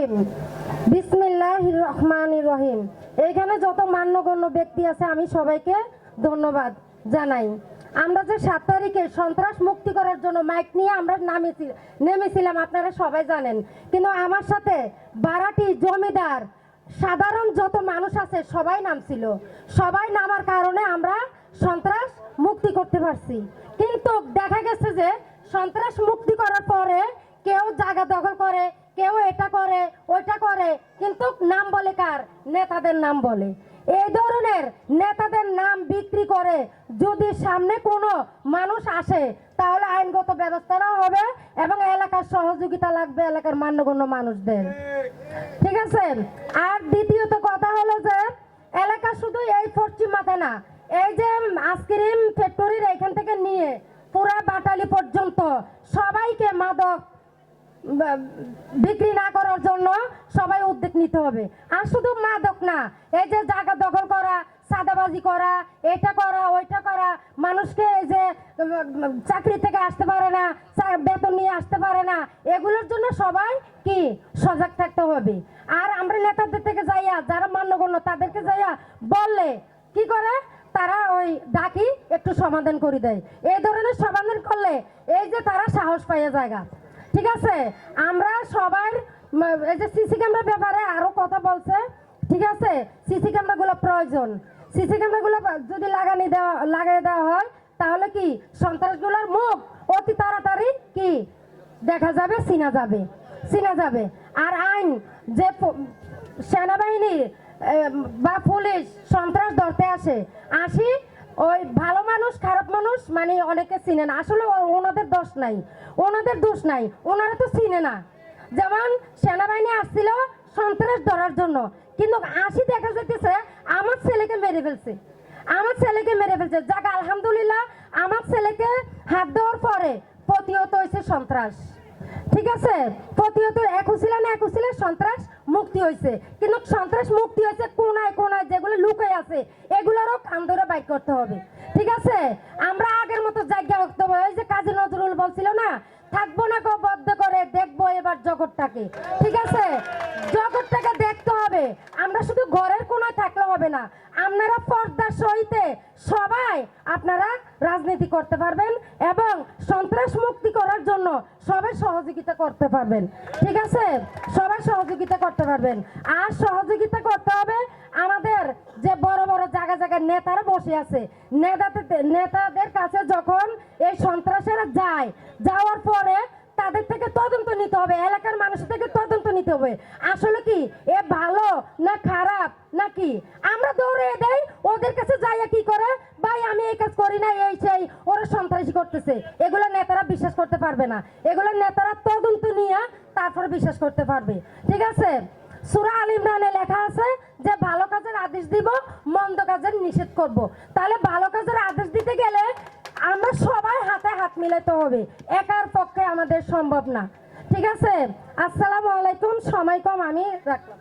রহিম। বিসমিল্লাহ রহমান রহিম। এইখানে যত মান্যগণ্য ব্যক্তি আছে, আমি সবাইকে ধন্যবাদ জানাই। আমরা যে সাত তারিখে সন্ত্রাস মুক্তি করার জন্য মাইক নিয়ে আমরা নামেছি নেমেছিলাম, আপনারা সবাই জানেন। কিন্তু আমার সাথে বারাটি জমিদার, সাধারণ যত মানুষ আছে, সবাই নামছিল। সবাই নামার কারণে আমরা সন্ত্রাস মুক্তি করতে পারছি। কিন্তু দেখা গেছে যে, সন্ত্রাস মুক্তি করার পরে কেউ জায়গা দখল করে কেউ এটা করে, ওইটা করে, কিন্তু নাম বলে কার? নেতাদের নাম বলে। এই ধরনের নেতাদের নাম বিক্রি করে যদি সামনে কোনো মানুষ আসে, তাহলে আইনগত ব্যবস্থা নেওয়া হবে এবং এলাকার সহযোগিতা লাগবে এলাকার মান্যগণ্য মানুষদের। ঠিক আছে? আর দ্বিতীয়ত কথা হলো যে, এলাকা শুধু এই পশ্চিম মাথা না, এই যে আইসক্রিম ফ্যাক্টরির এখান থেকে নিয়ে পুরা বাটালি পর্যন্ত সবাইকে মাদক বিক্রি না করার জন্য সবাই উদ্যোগ নিতে হবে। আর শুধু মাদক না, এই যে জায়গা দখল করা সাদাবাজি করা, এটা করা, ওইটা করা, মানুষকে এই যে, চাকরি থেকে আসতে পারে না বেতন নিয়ে আসতে পারে না, এগুলোর জন্য সবাই কি? সজাগ থাকতে হবে। আর আমরা নেতাদের থেকে যাইয়া, যারা মান্যগণ্য তাদেরকে যাইয়া বললে কি করে? তারা ওই ডাকি একটু সমাধান করে দেয়। এই ধরনের সমাধান করলে এই যে তারা সাহস পাইয়া জায়গা। ঠিক আছে? আমরা সবার এই যে সিসি ক্যামেরার ব্যাপারে আরও কথা বলছে, ঠিক আছে? সিসি ক্যামেরাগুলো প্রয়োজন। সিসি ক্যামেরাগুলো যদি লাগানি দেওয়া লাগিয়ে দেওয়া হয়, তাহলে কি সন্ত্রাসগুলোর মুখ অতি তাড়াতাড়ি কি দেখা যাবে চিনা যাবে চিনা যাবে। আর আইন, যে প- সেনাবাহিনী বা পুলিশ সন্ত্রাস ধরতে আসে, আসি, ওই ভালো মানুষ মানুষ মানে অনেকে চিনে না। আসলে ওনাদের দোষ নাই। ওনাদের দোষ নাই। ওনারা তো চিনে না। যেমন সেনাবাহিনী আসছিল সন্ত্রাস ধরার জন্য। কিন্তু আসি দেখা যাইতেছে, আমার ছেলেকে মেরে ফেলছে। আমার ছেলেকে মেরে ফেলছে। যাক, আলহামদুলিল্লাহ, আমার ছেলেকে হাত দেওয়ার পরে প্রতিহত হয়েছে সন্ত্রাস। ঠিক আছে? প্রতিহত, একুশিলে না একুশিলে সন্ত্রাস মুক্তি হয়েছে। কিন্তু সন্ত্রাস মুক্তি হয়েছে কোনায় কোনায় যেগুলো লুকাই আছে, এগুলোরও ধরে বাইক করতে হবে। ঠিক আছে? আমরা আগের মতো জায়গা রাখতে ওই যে কাজী নজরুল বলছিল না, থাকব না গো, বদ্ধ করে দেখব এবার জগৎটাকে। ঠিক আছে? জগৎটাকে দেখতে হবে। আমরা শুধু ঘরের কোনায় থাকলে হবে না। আপনারা পর্দার সহিতে সবাই আপনারা রাজনীতি করতে পারবেন এবং সন্ত্রাস মুক্তি করার জন্য সবাই সহযোগিতা করতে পারবেন। ঠিক আছে? সবাই সহযোগিতা করতে পারবেন। আর সহযোগিতা করতে হবে আমাদের যে বড় বড় জায়গা জায়গায় নেতারা বসে আছে। নেতাদের নেতাদের কাছে যখন এই সন্ত্রাসেরা যায়, যাওয়ার পরে তাদের থেকে তদন্ত নিতে হবে। এলাকার মানুষের নিতে হবে। আসলে কি, এ ভালো না খারাপ নাকি? আমরা দৌড়ে দেই, ওদের কাছে যাইয়া কি করে? ভাই, আমি এই কাজ করি না, এই সেই, ওরা সন্ত্রাসী করতেছে। এগুলো নেতারা বিশ্বাস করতে পারবে না। এগুলো নেতারা তদন্ত নিয়ে তারপরে বিশ্বাস করতে পারবে। ঠিক আছে? সুরা আল ইমরানে লেখা আছে যে, ভালো কাজের আদেশ দিব, মন্দ কাজের নিষেধ করব। তাহলে ভালো কাজের আদেশ দিতে গেলে আমরা সবাই হাতে হাত মিলাতে হবে। একার পক্ষে আমাদের সম্ভব না। ঠিক আছে? আসসালামু আলাইকুম সময় কম আমি রাখলাম।